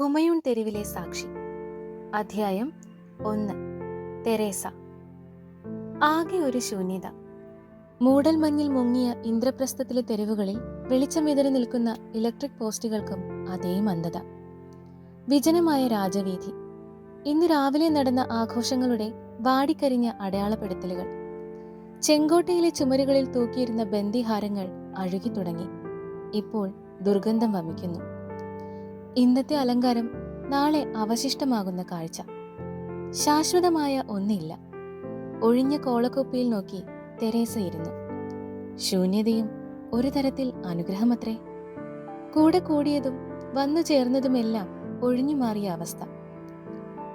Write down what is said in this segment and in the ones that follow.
ഹുമയൂൺ തെരുവിലെ സാക്ഷി. അധ്യായം ഒന്ന്. തെരേസ. ആകെ ഒരു ശൂന്യത. മൂടൽ മഞ്ഞിൽ മുങ്ങിയ ഇന്ദ്രപ്രസ്ഥത്തിലെ തെരുവുകളിൽ വെളിച്ചം വിതറി നിൽക്കുന്ന ഇലക്ട്രിക് പോസ്റ്റുകൾക്കും അതേ മന്ദത. വിജനമായ രാജവീഥി. ഇന്ന് രാവിലെ നടന്ന ആഘോഷങ്ങളുടെ വാടിക്കരിഞ്ഞ അടയാളപ്പെടുത്തലുകൾ. ചെങ്കോട്ടയിലെ ചുമരുകളിൽ തൂക്കിയിരുന്ന ബന്ദിഹാരങ്ങൾ അഴുകി തുടങ്ങി ഇപ്പോൾ ദുർഗന്ധം വമിക്കുന്നു. ഇന്നത്തെ അലങ്കാരം നാളെ അവശിഷ്ടമാകുന്ന കാഴ്ച. ശാശ്വതമായ ഒന്നില്ല. ഒഴിഞ്ഞ കോളക്കൊപ്പിയിൽ നോക്കി തെരേസ ഇരുന്നു. ശൂന്യതയും ഒരു തരത്തിൽ അനുഗ്രഹമത്രേ. കൂടെ കൂടിയതും വന്നു ചേർന്നതുമെല്ലാം ഒഴിഞ്ഞു മാറിയ അവസ്ഥ.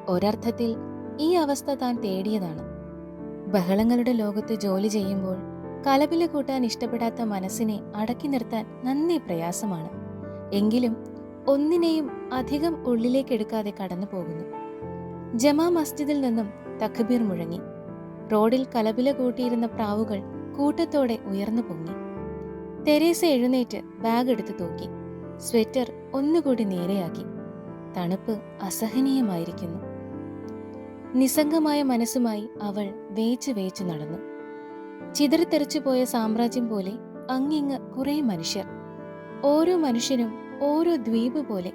ഒരർത്ഥത്തിൽ ഈ അവസ്ഥ താൻ തേടിയതാണ്. ബഹളങ്ങളുടെ ലോകത്ത് ജോലി ചെയ്യുമ്പോൾ കലപില കൂട്ടാൻ ഇഷ്ടപ്പെടാത്ത മനസ്സിനെ അടക്കി നിർത്താൻ നന്നേ പ്രയാസമാണ്. എങ്കിലും ഒന്നിനെയും അധികം ഉള്ളിലേക്കെടുക്കാതെ കടന്നു പോകുന്നു. ജമാ മസ്ജിദിൽ നിന്നും തക്ബീർ മുഴങ്ങി. റോഡിൽ കലപില കൂട്ടിയിരുന്ന പ്രാവുകൾ കൂട്ടത്തോടെ ഉയർന്നു പൊങ്ങി. തെരേസ എഴുന്നേറ്റ് ബാഗ് എടുത്ത് തൂക്കി. സ്വെറ്റർ ഒന്നുകൂടി നേരെയാക്കി. തണുപ്പ് അസഹനീയമായിരിക്കുന്നു. നിസ്സംഗമായ മനസ്സുമായി അവൾ വേച്ചു വേച്ചു നടന്നു. ചിതറിത്തെറിച്ചു പോയ സാമ്രാജ്യം പോലെ അങ്ങിങ്ങ് കുറേ മനുഷ്യർ. ഓരോ മനുഷ്യനും ഓരോ ദ്വീപ് പോലെ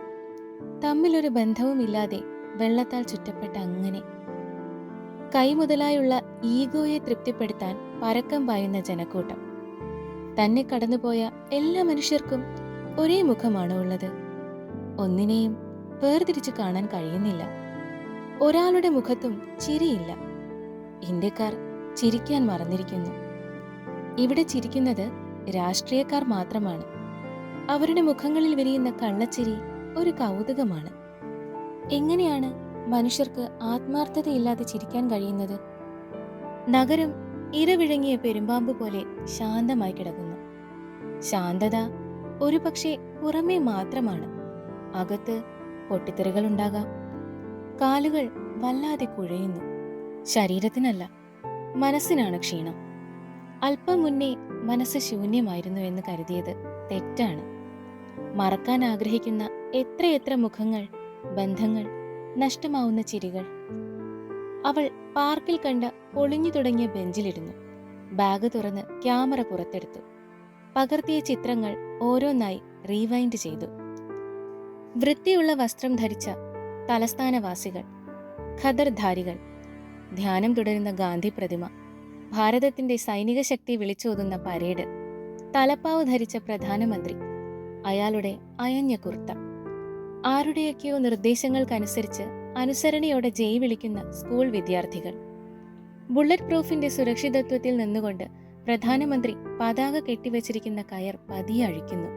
തമ്മിലൊരു ബന്ധവുമില്ലാതെ വെള്ളത്താൽ ചുറ്റപ്പെട്ട അങ്ങനെ. കൈമുതലായുള്ള ഈഗോയെ തൃപ്തിപ്പെടുത്താൻ പരക്കം പായുന്ന ജനക്കൂട്ടം. തന്നെ കടന്നുപോയ എല്ലാ മനുഷ്യർക്കും ഒരേ മുഖമാണ് ഉള്ളത്? ഒന്നിനെയും വേർതിരിച്ചു കാണാൻ കഴിയുന്നില്ല. ഒരാളുടെ മുഖത്തും ചിരിയില്ല. ഇന്ത്യക്കാർ ചിരിക്കാൻ മറന്നിരിക്കുന്നു. ഇവിടെ ചിരിക്കുന്നത് രാഷ്ട്രീയക്കാർ മാത്രമാണ്. അവരുടെ മുഖങ്ങളിൽ വിരിയുന്ന കള്ളച്ചിരി ഒരു കൗതുകമാണ്. എങ്ങനെയാണ് മനുഷ്യർക്ക് ആത്മാർത്ഥതയില്ലാതെ ചിരിക്കാൻ കഴിയുന്നത്? നഗരം ഇരവിഴങ്ങിയ പെരുമ്പാമ്പ് പോലെ ശാന്തമായി കിടക്കുന്നു. ശാന്തത ഒരു പക്ഷേ പുറമേ മാത്രമാണ്. അകത്ത് പൊട്ടിത്തെറികൾ ഉണ്ടാകാം. കാലുകൾ വല്ലാതെ കുഴയുന്നു. ശരീരത്തിനല്ല മനസ്സിനാണ് ക്ഷീണം. അല്പം മുന്നേ മനസ്സ് ശൂന്യമായിരുന്നു എന്ന് കരുതിയത് തെറ്റാണ്. മറക്കാൻ ആഗ്രഹിക്കുന്ന എത്രയെത്ര മുഖങ്ങൾ ബന്ധങ്ങൾ നഷ്ടമാവുന്ന ചിരികൾ. അവൾ പാർക്കിൽ കണ്ട പൊളിഞ്ഞു തുടങ്ങിയ ബെഞ്ചിലിരുന്നു. ബാഗ് തുറന്ന് ക്യാമറ പുറത്തെടുത്തു. പകർത്തിയ ചിത്രങ്ങൾ ഓരോന്നായി റീവൈൻഡ് ചെയ്തു. വൃത്തിയുള്ള വസ്ത്രം ധരിച്ച തലസ്ഥാനവാസികൾ ഖദർധാരികൾ ധ്യാനം തുടരുന്ന ഗാന്ധി പ്രതിമ ഭാരതത്തിന്റെ സൈനിക ശക്തി വിളിച്ചോതുന്ന പരേഡ് തലപ്പാവ് ധരിച്ച പ്രധാനമന്ത്രി അയാളുടെ അയഞ്ഞ കുർത്ത. ആരുടെയൊക്കെയോ നിർദ്ദേശങ്ങൾക്കനുസരിച്ച് അനുസരണയോടെ ജയ് വിളിക്കുന്ന സ്കൂൾ വിദ്യാർത്ഥികൾ. ബുള്ളറ്റ് പ്രൂഫിന്റെ സുരക്ഷിതത്വത്തിൽ നിന്നുകൊണ്ട് പ്രധാനമന്ത്രി പതാക കെട്ടിവച്ചിരിക്കുന്ന കയർ പതിയെ അഴിക്കുന്നു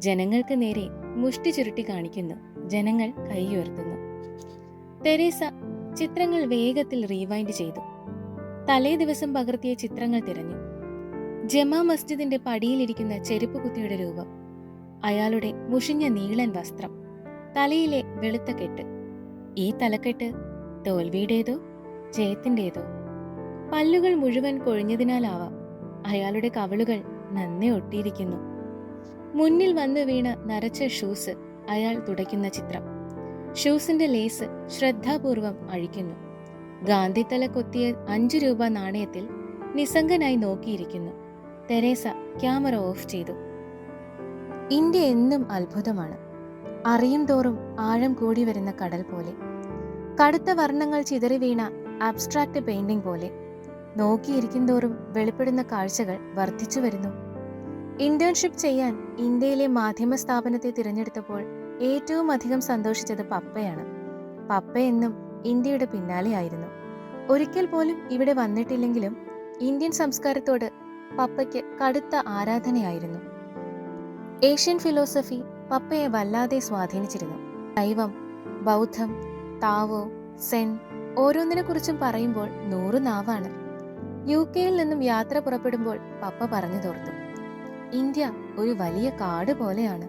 ജനങ്ങൾക്ക് നേരെ മുഷ്ടി ചുരുട്ടി കാണിക്കുന്നു. ജനങ്ങൾ കൈയുയർത്തുന്നു. തെരേസ ചിത്രങ്ങൾ വേഗത്തിൽ റീവൈൻഡ് ചെയ്തു. തലേ ദിവസം പകർത്തിയ ചിത്രങ്ങൾ തിരഞ്ഞു. ജമാ മസ്ജിദിന്റെ പടിയിലിരിക്കുന്ന ചെരുപ്പ് കുത്തിയുടെ രൂപം അയാളുടെ മുഷിഞ്ഞ നീളൻ വസ്ത്രം തലയിലെ വെളുത്ത കെട്ട് ഈ തലക്കെട്ട് തോൽവിയുടേതോ ജയത്തിന്റെതോ? പല്ലുകൾ മുഴുവൻ കൊഴിഞ്ഞതിനാലാവാം അയാളുടെ കവളുകൾ നന്നേ ഒട്ടിയിരിക്കുന്നു. മുന്നിൽ വന്നു വീണ നരച്ച ഷൂസ് അയാൾ തുടയ്ക്കുന്ന ചിത്രം. ഷൂസിന്റെ ലേസ് ശ്രദ്ധാപൂർവം അഴിക്കുന്നു. ഗാന്ധിത്തല കൊത്തിയ അഞ്ചു രൂപ നാണയത്തിൽ നിസ്സംഗനായി നോക്കിയിരിക്കുന്നു. തെരേസ ക്യാമറ ഓഫ് ചെയ്തു. ഇന്ത്യ എന്നും അത്ഭുതമാണ്. അറിയും തോറും ആഴം കൂടി വരുന്ന കടൽ പോലെ. കടുത്ത വർണങ്ങൾ ചിതറി വീണ അബ്സ്ട്രാക്ട് പെയിന്റിംഗ് പോലെ. നോക്കിയിരിക്കും തോറും വെളിപ്പെടുന്ന കാഴ്ചകൾ വർദ്ധിച്ചു വരുന്നു. ഇന്റേൺഷിപ്പ് ചെയ്യാൻ ഇന്ത്യയിലെ മാധ്യമ സ്ഥാപനത്തെ തിരഞ്ഞെടുത്തപ്പോൾ ഏറ്റവും അധികം സന്തോഷിച്ചത് പപ്പയാണ്. പപ്പ എന്നും ഇന്ത്യയുടെ പിന്നാലെയായിരുന്നു ഒരിക്കൽ പോലും ഇവിടെ വന്നിട്ടില്ലെങ്കിലും ഇന്ത്യൻ സംസ്കാരത്തോട് പപ്പയ്ക്ക് കടുത്ത ആരാധനയായിരുന്നു. ഏഷ്യൻ ഫിലോസഫി പപ്പയെ വല്ലാതെ സ്വാധീനിച്ചിരുന്നു. ദൈവം ബൗദ്ധം താവോ സെൻ ഓരോന്നിനെ കുറിച്ചും പറയുമ്പോൾ നൂറ് നാവാണ്. യു കെയിൽ നിന്നും യാത്ര പുറപ്പെടുമ്പോൾ പപ്പ പറഞ്ഞു തോർത്തു. ഇന്ത്യ ഒരു വലിയ കാട് പോലെയാണ്.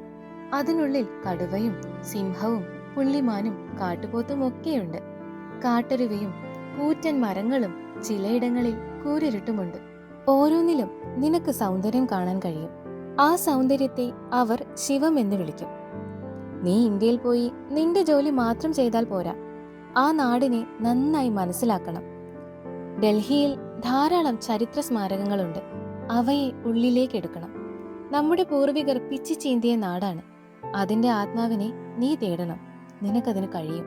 അതിനുള്ളിൽ കടുവയും സിംഹവും പുള്ളിമാനും കാട്ടുപോത്തും ഒക്കെയുണ്ട്. കാട്ടരുവിയും കൂറ്റൻ മരങ്ങളും ചിലയിടങ്ങളിൽ കൂരിരുട്ടുമുണ്ട്. ഓരോന്നിലും നിനക്ക് സൗന്ദര്യം കാണാൻ കഴിയും. ആ സൗന്ദര്യത്തെ അവർ ശിവം എന്ന് വിളിക്കും. നീ ഇന്ത്യയിൽ പോയി നിന്റെ ജോലി മാത്രം ചെയ്താൽ പോരാ. ആ നാടിനെ നന്നായി മനസ്സിലാക്കണം. ഡൽഹിയിൽ ധാരാളം ചരിത്ര സ്മാരകങ്ങളുണ്ട്. അവയെ ഉള്ളിലേക്ക് എടുക്കണം. നമ്മുടെ പൂർവികർ പിച്ചി ചീന്തിയ നാടാണ്. അതിന്റെ ആത്മാവിനെ നീ തേടണം. നിനക്കതിന് കഴിയും.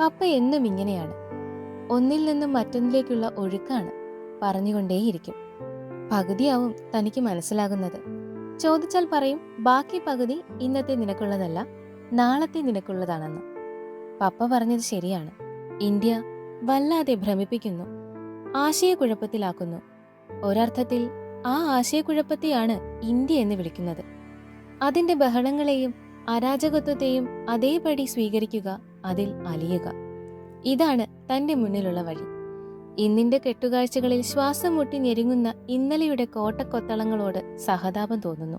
പപ്പ എന്നും ഇങ്ങനെയാണ്. ഒന്നിൽ നിന്നും മറ്റൊന്നിലേക്കുള്ള ഒഴുക്കാണ് പറഞ്ഞുകൊണ്ടേയിരിക്കും. പകുതിയാവും തനിക്ക് മനസ്സിലാകുന്നത്. ചോദിച്ചാൽ പറയും ബാക്കി പകുതി ഇന്നത്തെ നിനക്കുള്ളതല്ല നാളത്തെ നിനക്കുള്ളതാണെന്ന്. പപ്പ പറഞ്ഞത് ശരിയാണ്. ഇന്ത്യ വല്ലാതെ ഭ്രമിപ്പിക്കുന്നു. ആശയക്കുഴപ്പത്തിലാക്കുന്നു. ഒരർത്ഥത്തിൽ ആ ആശയക്കുഴപ്പത്തെയാണ് ഇന്ത്യ എന്ന് വിളിക്കുന്നത്. അതിന്റെ ബഹളങ്ങളെയും അരാജകത്വത്തെയും അതേപടി സ്വീകരിക്കുക അതിൽ അലിയുക. ഇതാണ് തന്റെ മുന്നിലുള്ള വഴി. ഇന്നിന്റെ കെട്ടുകാഴ്ചകളിൽ ശ്വാസം മുട്ടി ഞെരുങ്ങുന്ന ഇന്നലെയുടെ കോട്ടക്കൊത്തളങ്ങളോട് സഹതാപം തോന്നുന്നു.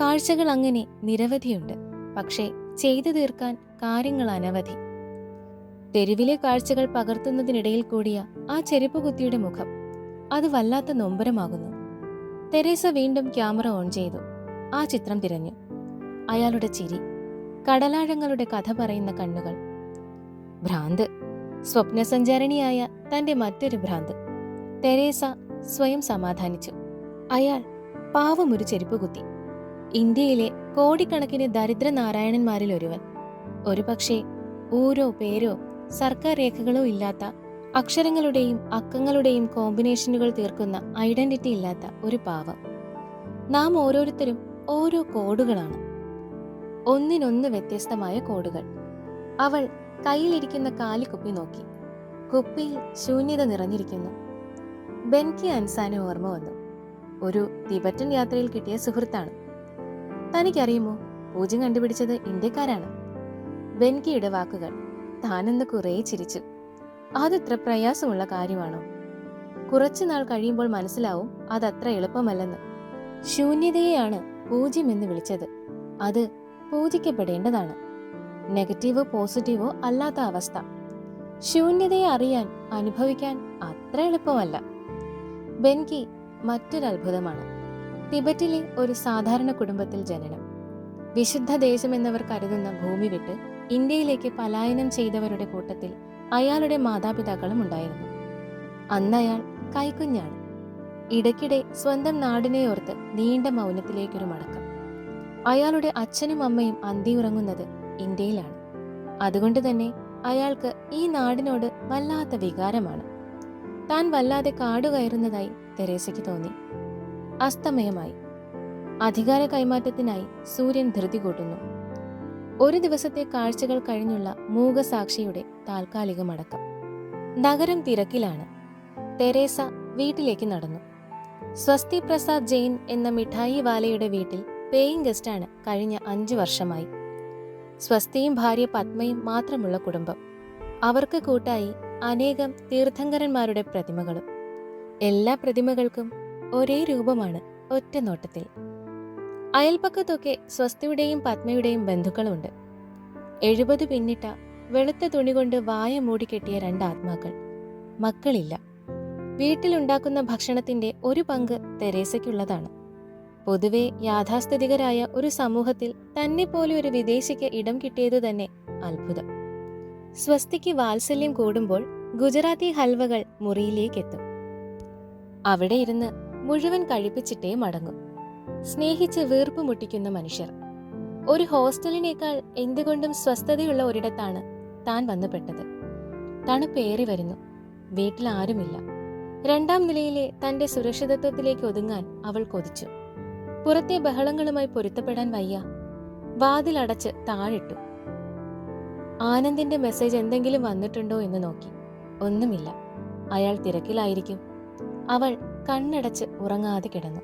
കാഴ്ചകൾ അങ്ങനെ നിരവധിയുണ്ട്. പക്ഷേ ചെയ്തു തീർക്കാൻ കാര്യങ്ങൾ അനവധി. തെരുവിലെ കാഴ്ചകൾ പകർത്തുന്നതിനിടയിൽ കൂടിയ ആ ചെരുപ്പ് കുത്തിയുടെ മുഖം അത് വല്ലാത്ത നൊമ്പരമാകുന്നു. തെരേസ വീണ്ടും ക്യാമറ ഓൺ ചെയ്തു. ആ ചിത്രം തിരഞ്ഞു. അയാളുടെ ചിരി കടലാഴങ്ങളുടെ കഥ പറയുന്ന കണ്ണുകൾ. ഭ്രാന്ത് സ്വപ്നസഞ്ചാരിണിയായ തന്റെ മറ്റൊരു ഭ്രാന്ത്. തെരേസ സ്വയം സമാധാനിച്ചു. അയാൾ പാവമൊരു ചെരുപ്പ് കുത്തി. ഇന്ത്യയിലെ കോടിക്കണക്കിന് ദരിദ്ര നാരായണന്മാരിൽ ഒരുവൻ ഒരുപക്ഷെ ഊരോ പേരോ സർക്കാർ രേഖകളോ ഇല്ലാത്ത അക്ഷരങ്ങളുടെയും അക്കങ്ങളുടെയും കോമ്പിനേഷനുകൾ തീർക്കുന്ന ഐഡന്റിറ്റി ഇല്ലാത്ത ഒരു പാവം. നാം ഓരോരുത്തരും ഓരോ കോഡുകളാണ്. ഒന്നിനൊന്ന് വ്യത്യസ്തമായ കോഡുകൾ. അവൾ കയ്യിലിരിക്കുന്ന കാലിക്കുപ്പി നോക്കി. കുപ്പി ശൂന്യത നിറഞ്ഞിരിക്കുന്നു. ബെൻകി അൻസാനെ ഓർമ്മ വന്നു. ഒരു തിബറ്റൻ യാത്രയിൽ കിട്ടിയ സുഹൃത്താണ്. തനിക്കറിയുമോ പൂജ്യം കണ്ടുപിടിച്ചത് ഇന്ത്യക്കാരാണ്. ബെൻകിയുടെ വാക്കുകൾ താനെന്ന് കുറേ ചിരിച്ചു. അതിത്ര പ്രയാസമുള്ള കാര്യമാണോ? കുറച്ചുനാൾ കഴിയുമ്പോൾ മനസ്സിലാവും അതത്ര എളുപ്പമല്ലെന്ന്. ശൂന്യതയെയാണ് പൂജ്യം എന്ന് വിളിച്ചത്. അത് പൂജിക്കപ്പെടേണ്ടതാണ്. നെഗറ്റീവോ പോസിറ്റീവോ അല്ലാത്ത അവസ്ഥ. ശൂന്യതയെ അറിയാൻ അനുഭവിക്കാൻ അത്ര എളുപ്പമല്ല. ബെൻകി മറ്റൊരു അത്ഭുതമാണ്. തിബറ്റിലെ ഒരു സാധാരണ കുടുംബത്തിൽ ജനനം. വിശുദ്ധ ദേശമെന്നവർ കരുതുന്ന ഭൂമി വിട്ട് ഇന്ത്യയിലേക്ക് പലായനം ചെയ്തവരുടെ കൂട്ടത്തിൽ അയാളുടെ മാതാപിതാക്കളും ഉണ്ടായിരുന്നു. അന്നയാൾ കൈക്കുഞ്ഞാണ്. ഇടയ്ക്കിടെ സ്വന്തം നാടിനെ ഓർത്ത് നീണ്ട മൗനത്തിലേക്കൊരു മടക്കം. അയാളുടെ അച്ഛനും അമ്മയും അന്തിയുറങ്ങുന്നത് ഇന്ത്യയിലാണ്. അതുകൊണ്ട് തന്നെ അയാൾക്ക് ഈ നാടിനോട് വല്ലാത്ത വികാരമാണ്. താൻ വല്ലാതെ കാടുകയറുന്നതായി തെരേസയ്ക്ക് തോന്നി. അസ്തമയമായി. അധികാര കൈമാറ്റത്തിനായി സൂര്യൻ ധൃതി കൂട്ടുന്നു. ഒരു ദിവസത്തെ കാഴ്ചകൾ കഴിഞ്ഞുള്ള മൂകസാക്ഷിയുടെ താൽക്കാലിക മടക്കം. നഗരം തിരക്കിലാണ്. തെരേസ വീട്ടിലേക്ക് നടന്നു. സ്വസ്തി പ്രസാദ് ജെയിൻ എന്ന മിഠായി വാലയുടെ വീട്ടിൽ പേയിങ് ഗസ്റ്റാണ് കഴിഞ്ഞ അഞ്ചു വർഷമായി. സ്വസ്തിയും ഭാര്യ പത്മയും മാത്രമുള്ള കുടുംബം. അവർക്ക് കൂട്ടായി അനേകം തീർത്ഥങ്കരന്മാരുടെ പ്രതിമകളും. എല്ലാ പ്രതിമകൾക്കും ഒരേ രൂപമാണ് ഒറ്റ നോട്ടത്തിൽ. അയൽപക്കത്തൊക്കെ സ്വസ്തിയുടെയും പത്മയുടെയും ബന്ധുക്കളുണ്ട്. എഴുപത് പിന്നിട്ട വെളുത്ത തുണി കൊണ്ട് വായ മൂടിക്കെട്ടിയ രണ്ട് ആത്മാക്കൾ മക്കളില്ല. വീട്ടിലുണ്ടാക്കുന്ന ഭക്ഷണത്തിന്റെ ഒരു പങ്ക് തെരേസയ്ക്കുള്ളതാണ്. പൊതുവെ യാഥാസ്ഥിതികരായ ഒരു സമൂഹത്തിൽ തന്നെ പോലെ ഒരു വിദേശിക്ക് ഇടം കിട്ടിയത് തന്നെ അത്ഭുതം. സ്വസ്തിക്ക് വാത്സല്യം കൂടുമ്പോൾ ഗുജറാത്തി ഹൽവകൾ മുറിയിലേക്ക് എത്തും അവിടെ ഇരുന്ന് മുഴുവൻ കഴിപ്പിച്ചിട്ടേ മടങ്ങും. സ്നേഹിച്ച് വീർപ്പ് മുട്ടിക്കുന്ന മനുഷ്യർ. ഒരു ഹോസ്റ്റലിനേക്കാൾ എന്തുകൊണ്ടും സ്വസ്ഥതയുള്ള ഒരിടത്താണ് താൻ വന്നുപെട്ടത് തണുപ്പേറി വരുന്നു. വീട്ടിൽ ആരുമില്ല. രണ്ടാം നിലയിലെ തന്റെ സുരക്ഷിതത്വത്തിലേക്ക് ഒതുങ്ങാൻ അവൾ കൊതിച്ചു. പുറത്തെ ബഹളങ്ങളുമായി പൊരുത്തപ്പെടാൻ വയ്യ. വാതിലടച്ച് താഴിട്ടു. ആനന്ദിന്റെ മെസ്സേജ് എന്തെങ്കിലും വന്നിട്ടുണ്ടോ എന്ന് നോക്കി. ഒന്നുമില്ല. അയാൾ തിരക്കിലായിരിക്കും. അവൾ കണ്ണടച്ച് ഉറങ്ങാതെ കിടന്നു.